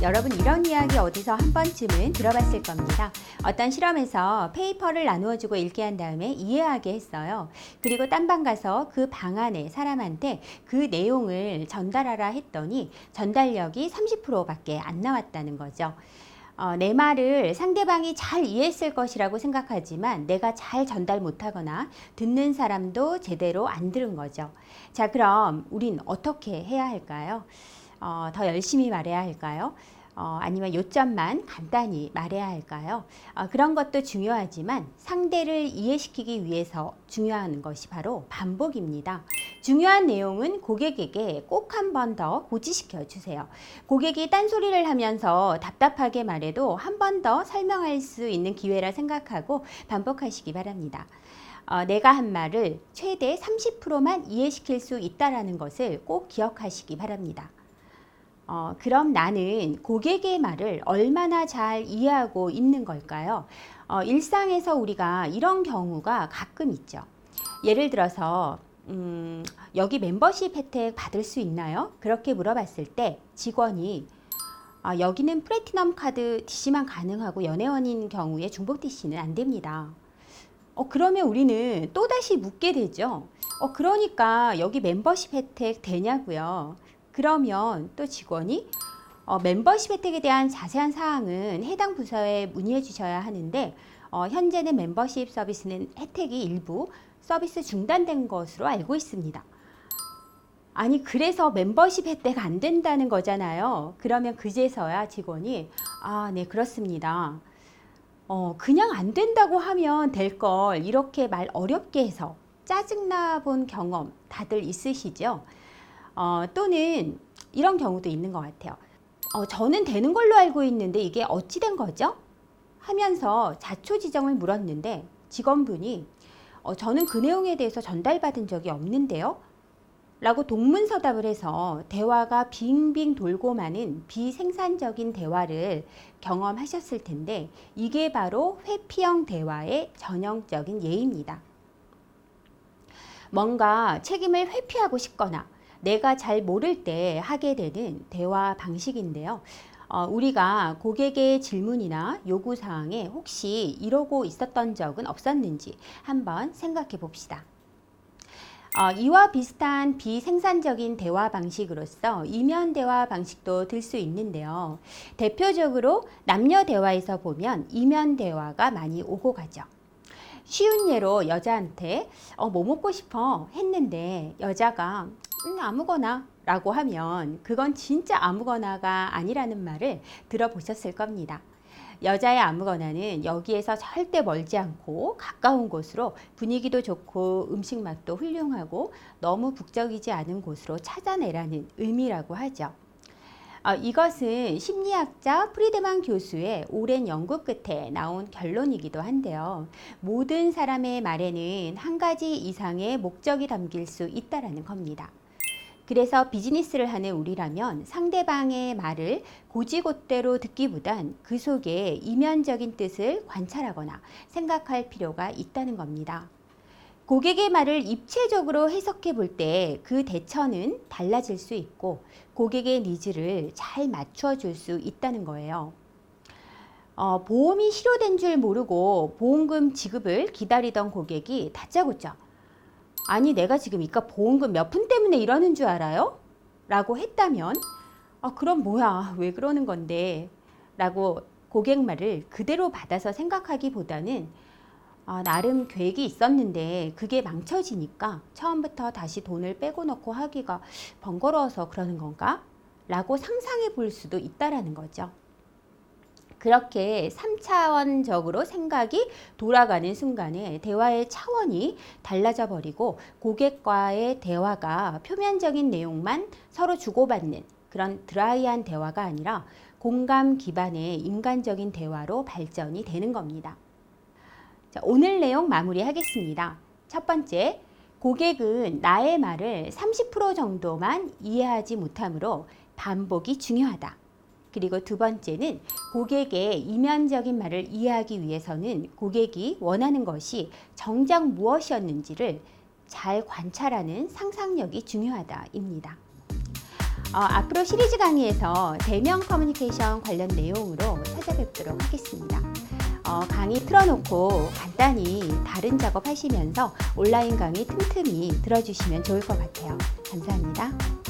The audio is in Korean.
여러분 이런 이야기 어디서 한 번쯤은 들어봤을 겁니다. 어떤 실험에서 페이퍼를 나누어주고 읽게 한 다음에 이해하게 했어요. 그리고 딴방 가서 그 방 안에 사람한테 그 내용을 전달하라 했더니 전달력이 30%밖에 안 나왔다는 거죠. 어, 내 말을 상대방이 잘 이해했을 것이라고 생각하지만 내가 잘 전달 못하거나 듣는 사람도 제대로 안 들은 거죠. 자, 그럼 우린 어떻게 해야 할까요? 어, 더 열심히 말해야 할까요? 어, 아니면 요점만 간단히 말해야 할까요? 어, 그런 것도 중요하지만 상대를 이해시키기 위해서 중요한 것이 바로 반복입니다. 중요한 내용은 고객에게 꼭 한 번 더 고지시켜 주세요. 고객이 딴소리를 하면서 답답하게 말해도 한 번 더 설명할 수 있는 기회라 생각하고 반복하시기 바랍니다. 어, 내가 한 말을 최대 30%만 이해시킬 수 있다라는 것을 꼭 기억하시기 바랍니다. 어, 그럼 나는 고객의 말을 얼마나 잘 이해하고 있는 걸까요? 어, 일상에서 우리가 이런 경우가 가끔 있죠. 예를 들어서 음, 여기 멤버십 혜택 받을 수 있나요? 그렇게 물어봤을 때 직원이 아, 여기는 플래티넘 카드 DC만 가능하고 연회원인 경우에 중복 DC는 안 됩니다. 어, 그러면 우리는 또다시 묻게 되죠. 어, 그러니까 여기 멤버십 혜택 되냐고요. 그러면 또 직원이 어, 멤버십 혜택에 대한 자세한 사항은 해당 부서에 문의해 주셔야 하는데 어, 현재는 멤버십 서비스는 혜택이 일부 서비스 중단된 것으로 알고 있습니다. 아니 그래서 멤버십 혜택 안 된다는 거잖아요. 그러면 그제서야 직원이 아, 네 그렇습니다. 어, 그냥 안 된다고 하면 될 걸 이렇게 말 어렵게 해서 짜증나 본 경험 다들 있으시죠? 어, 또는 이런 경우도 있는 것 같아요. 어, 저는 되는 걸로 알고 있는데 이게 어찌 된 거죠? 하면서 자초지정을 물었는데 직원분이 어, 저는 그 내용에 대해서 전달받은 적이 없는데요. 라고 동문서답을 해서 대화가 빙빙 돌고 마는 비생산적인 대화를 경험하셨을 텐데 이게 바로 회피형 대화의 전형적인 예입니다. 뭔가 책임을 회피하고 싶거나 내가 잘 모를 때 하게 되는 대화 방식인데요. 어, 우리가 고객의 질문이나 요구 사항에 혹시 이러고 있었던 적은 없었는지 한번 생각해 봅시다. 어, 이와 비슷한 비생산적인 대화 방식으로서 이면 대화 방식도 들 수 있는데요. 대표적으로 남녀 대화에서 보면 이면 대화가 많이 오고 가죠. 쉬운 예로 여자한테 어, 뭐 먹고 싶어 했는데 여자가 음, 아무거나 라고 하면 그건 진짜 아무거나가 아니라는 말을 들어보셨을 겁니다. 여자의 아무거나는 여기에서 절대 멀지 않고 가까운 곳으로 분위기도 좋고 음식 맛도 훌륭하고 너무 북적이지 않은 곳으로 찾아내라는 의미라고 하죠. 어, 이것은 심리학자 프리드만 교수의 오랜 연구 끝에 나온 결론이기도 한데요. 모든 사람의 말에는 한 가지 이상의 목적이 담길 수 있다라는 겁니다. 그래서 비즈니스를 하는 우리라면 상대방의 말을 고지곳대로 듣기보단 그 속에 이면적인 뜻을 관찰하거나 생각할 필요가 있다는 겁니다. 고객의 말을 입체적으로 해석해 볼 때 그 대처는 달라질 수 있고 고객의 니즈를 잘 맞춰 줄 수 있다는 거예요. 어, 보험이 실효된 줄 모르고 보험금 지급을 기다리던 고객이 다짜고짜 아니 내가 지금 이깟 보험금 몇 푼 때문에 이러는 줄 알아요? 라고 했다면 아 그럼 뭐야 왜 그러는 건데 라고 고객 말을 그대로 받아서 생각하기보다는 아, 나름 계획이 있었는데 그게 망쳐지니까 처음부터 다시 돈을 빼고 넣고 하기가 번거로워서 그러는 건가? 라고 상상해 볼 수도 있다라는 거죠. 그렇게 3차원적으로 생각이 돌아가는 순간에 대화의 차원이 달라져 버리고 고객과의 대화가 표면적인 내용만 서로 주고받는 그런 드라이한 대화가 아니라 공감 기반의 인간적인 대화로 발전이 되는 겁니다. 자, 오늘 내용 마무리하겠습니다. 첫 번째, 고객은 나의 말을 30% 정도만 이해하지 못하므로 반복이 중요하다. 그리고 두 번째는 고객의 이면적인 말을 이해하기 위해서는 고객이 원하는 것이 정작 무엇이었는지를 잘 관찰하는 상상력이 중요하다입니다. 어, 앞으로 시리즈 강의에서 대면 커뮤니케이션 관련 내용으로 찾아뵙도록 하겠습니다. 어, 강의 틀어놓고 간단히 다른 작업 하시면서 온라인 강의 틈틈이 들어주시면 좋을 것 같아요. 감사합니다.